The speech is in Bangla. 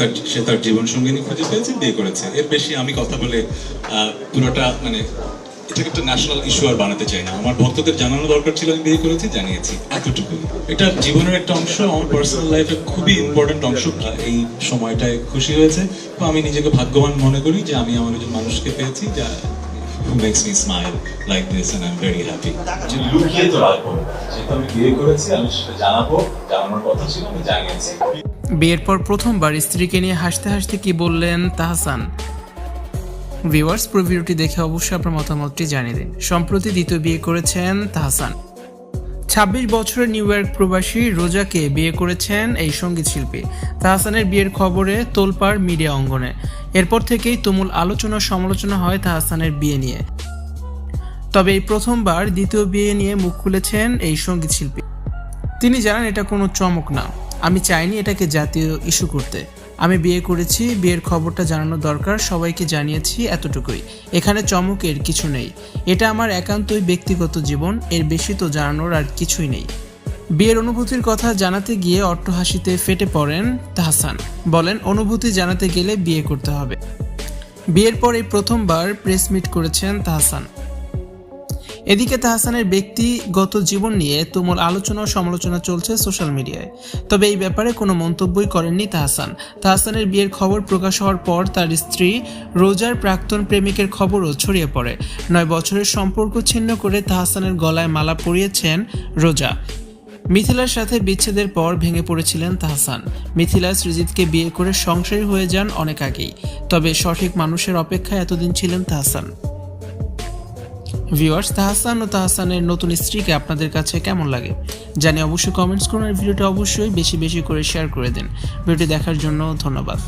তার, সে তার জীবন সঙ্গিনী খুঁজে পেয়েছে, বিয়ে করেছে। এর বেশি আমি কথা বলে পুরোটা মানে এটাকে একটা ন্যাশনাল ইস্যু আর বানাতে চাই না। আমার ভক্তদের জানানো দরকার ছিল, আমি বিয়ে করেছি, জানিয়েছি। এতটুকু এটা জীবনের একটা অংশ, আমার পার্সোনাল খুবই ইম্পর্টেন্ট অংশ। এই সময়টায় খুশি হয়েছে। তো আমি নিজেকে ভাগ্যবান মনে করি যে আমি আমার একজন মানুষকে পেয়েছি, যা makes me smile like this and I am very happy যে লুকিয়ে তো রাখব যেহেতু আমি বিয়ে করেছি, আমি সেটা জানাব কথা ছিল, আমি জানিয়েছি। বিয়ের পর প্রথমবার স্ত্রীকে নিয়ে হাসতে হাসতে কি বললেন তাহসান? ভিউয়ার্স পুরো ভিডিওটি দেখে অবশ্যই আপনার মতামতটি জানিয়ে দিন। সম্প্রতি দ্বিতীয় বিয়ে করেছেন তাহসান। ছাব্বিশ বছরের নিউ ইয়র্ক প্রবাসী রোজাকে বিয়ে করেছেন এই সংগীত শিল্পী। তাহসানের বিয়ের খবরে তোলপাড় মিডিয়া অঙ্গনে। এরপর থেকেই তুমুল আলোচনা সমালোচনা হয় তাহসানের বিয়ে নিয়ে। তবে এই প্রথমবার দ্বিতীয় বিয়ে নিয়ে মুখ খুলেছেন এই সংগীত শিল্পী। তিনি জানান, এটা কোনো চমক না। আমি চাইনি এটাকে জাতীয় ইস্যু করতে। আমি বিয়ে করেছি, বিয়ের খবরটা জানানো দরকার, সবাইকে জানিয়েছি এতটুকুই। এখানে চমকের কিছু নেই। এটা আমার একান্তই ব্যক্তিগত জীবন, এর বেশি তো জানানোর আর কিছুই নেই। বিয়ের অনুভূতির কথা জানাতে গিয়ে অট্টহাসিতে ফেটে পড়েন তাহসান। বলেন, অনুভূতি জানাতে গেলে বিয়ে করতে হবে। বিয়ের পর এই প্রথমবার প্রেস মিট করেছেন তাহসান। এদিকে তাহসানের ব্যক্তিগত জীবন নিয়ে তুমুল আলোচনা ও সমালোচনা চলছে সোশ্যাল মিডিয়ায়। তবে এই ব্যাপারে কোনো মন্তব্যই করেননি তাহসান। তাহসানের বিয়ের খবর প্রকাশ হওয়ার পর তার স্ত্রী রোজার প্রাক্তন প্রেমিকের খবরও ছড়িয়ে পড়ে। নয় বছরের সম্পর্ক ছিন্ন করে তাহসানের গলায় মালা পরিয়েছেন রোজা। মিথিলার সাথে বিচ্ছেদের পর ভেঙে পড়েছিলেন তাহসান। মিথিলা সৃজিতকে বিয়ে করে সংসারী হয়ে যান অনেক আগেই। তবে সঠিক মানুষের অপেক্ষায় এতদিন ছিলেন তাহসান। ভিউয়ার্স তাহাসান ও তাহসানের নতুন স্ত্রীকে আপনাদের কাছে কেমন লাগে? জানি অবশ্যই কমেন্টস করুন আর ভিডিওটা অবশ্যই বেশি বেশি করে শেয়ার করে দিন। ভিডিওটি দেখার জন্য ধন্যবাদ।